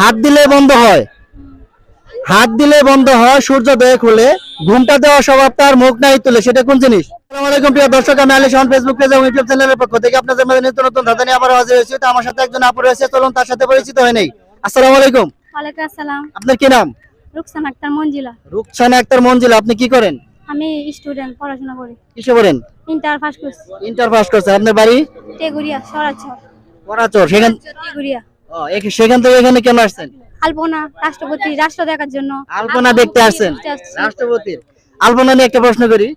হাত দিলে বন্ধ হয়। হাত দিলে বন্ধ হয় সূর্যোদয় খুলে। ঘুমটা দেওয়া স্বভাব তার মুখ নাই তুলে। সেটা কোন জিনিস? আসসালামু প্রিয় দর্শক আমি আলী শাহন ফেসবুক পেজ এবং ইউটিউব চ্যানেলের পক্ষ থেকে আপনাদের মাঝে নিত্য নতুন ধাঁধা নিয়ে আবার হাজির হয়েছি। তো আমার সাথে একজন আপু রয়েছে চলুন তার সাথে পরিচিত হয়ে নেই। আসসালামু আলাইকুম। ওয়ালাইকুম আসসালাম। আপনার কি নাম? রুকসান আক্তার মঞ্জিলা। রুকসানা আক্তার মঞ্জিলা আপনি কি করেন? আমি স্টুডেন্ট পড়াশোনা করি। কিসে করেন ইন্টার পাস করছি। ইন্টার পাস করছেন। আপনার বাড়ি? সরাচর। সেখান সেখান থেকে এখানে কেন আসছেন? আলপনা রাষ্ট্রপতি রাষ্ট্র দেখার জন্য। আলপনা দেখতে আসছেন? রাষ্ট্রপতির। আলপনা নিয়ে একটা প্রশ্ন করি।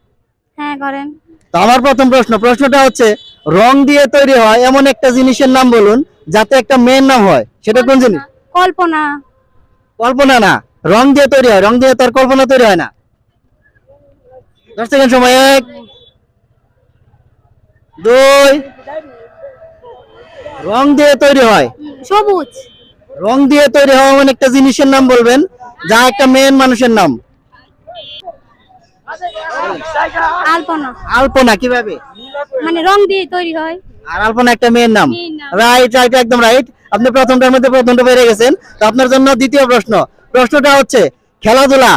হ্যাঁ করেন। তো আমার প্রথম প্রশ্ন প্রশ্নটা হচ্ছে রং দিয়ে তৈরি হয় এমন একটা জিনিসের নাম বলুন যাতে একটা মেয়ের নাম হয়। সেটা কোন জিনিস? কল্পনা। কল্পনা না রং দিয়ে তৈরি হয়। রং দিয়ে তার কল্পনা তৈরি হয় না। দশ সেকেন্ড সময় এক দুই রং দিয়ে তৈরি হয়। সবুজ। রং দিয়ে তৈরি হওয়া এমন একটা জিনিসের নাম বলবেন যা একটা মেয়ের মানুষের নাম। আলপনা। আলপনা কীভাবে? মানে রং দিয়ে তৈরি হয়। আর আলপনা একটা মেয়ের নাম। রাইট রাইট একদম রাইট আপনি প্রথমটার মধ্যে প্রথমটা গেছেন তো আপনার জন্য দ্বিতীয় প্রশ্ন। প্রশ্নটা হচ্ছে খেলাধুলা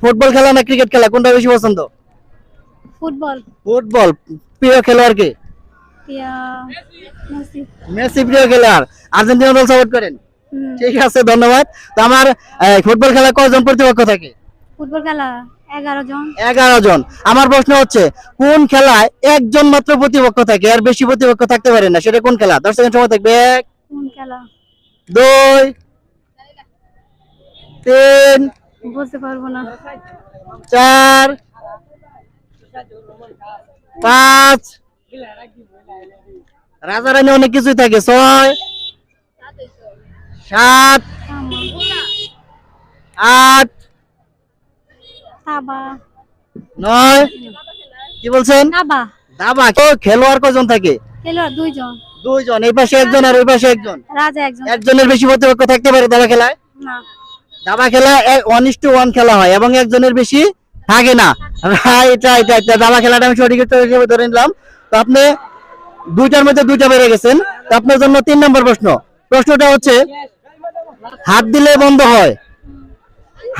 ফুটবল খেলা না ক্রিকেট খেলা? কোনটা বেশি পছন্দ? ফুটবল। ফুটবল প্রিয় খেলোয়াড় কে মেসি। প্রিয় খেলোয়াড়। আর্জেন্টিনা দল সাপোর্ট করেন। ঠিক আছে ধন্যবাদ। তো আমার ফুটবল খেলা কয়জন প্রতিপক্ষ থাকে? ফুটবল খেলা এগারো জন। এগারো জন। আমার প্রশ্ন হচ্ছে কোন খেলায় একজন মাত্র প্রতিপক্ষ থাকে? আর বেশি প্রতিপক্ষ থাকতে পারে না। সেটা কোন খেলা? দশ সেকেন্ড সময় থাকবে। কোন খেলা? দুই তিন বলতে পারব না। চার পাঁচ রাজা রানী অনেক কিছুই থাকে ছয় সাত আট নয় কি বলছেন? দাবা তো খেলোয়াড় কজন থাকে? খেলোয়াড় দুইজন। দুইজন এই পাশে একজন আর ওই পাশে একজন? রাজা একজন। একজনের বেশি প্রতিপক্ষ থাকতে পারে দাবা খেলায়? না। দাবা খেলা ওয়ান ইস টু ওয়ান খেলা হয় এবং একজনের বেশি থাকে না। রাইট রাইট দাবা খেলাটা আমি সঠিক হিসেবে ধরে নিলাম। তো আপনি দুইটার মধ্যে দুইটা বেড়ে গেছেন। তো আপনার জন্য তিন নম্বর প্রশ্ন। প্রশ্নটা হচ্ছে হাত দিলে বন্ধ হয়।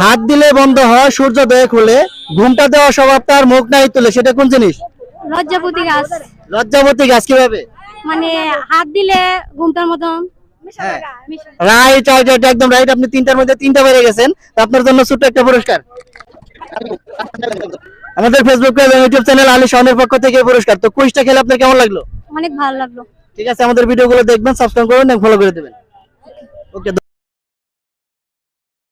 হাত দিলে বন্ধ হয় সূর্যোদয় খুলে। ঘুমটা দেওয়া স্বভাব তার মুখ নাই তুলে। সেটা কোন জিনিস? লজ্জাপতি গাছ। লজ্জাবতী গাছ কীভাবে? মানে হাত দিলে ঘুমটার মতন। হ্যাঁ। রাইট রাইট রাইট একদম রাইট আপনি তিনটার মধ্যে তিনটা বেড়ে গেছেন। আপনার জন্য ছোট্ট একটা পুরস্কার। আমাদের ফেসবুক পেজ এবং ইউটিউব চ্যানেল আলী শাহনের পক্ষ থেকে পুরস্কার। তো কুইজটা খেলে আপনার কেমন লাগল? অনেক ভালো লাগল। ঠিক আছে আমাদের ভিডিওগুলো দেখবেন সাবস্ক্রাইব করবেন এবং ফলো করে দেবেন।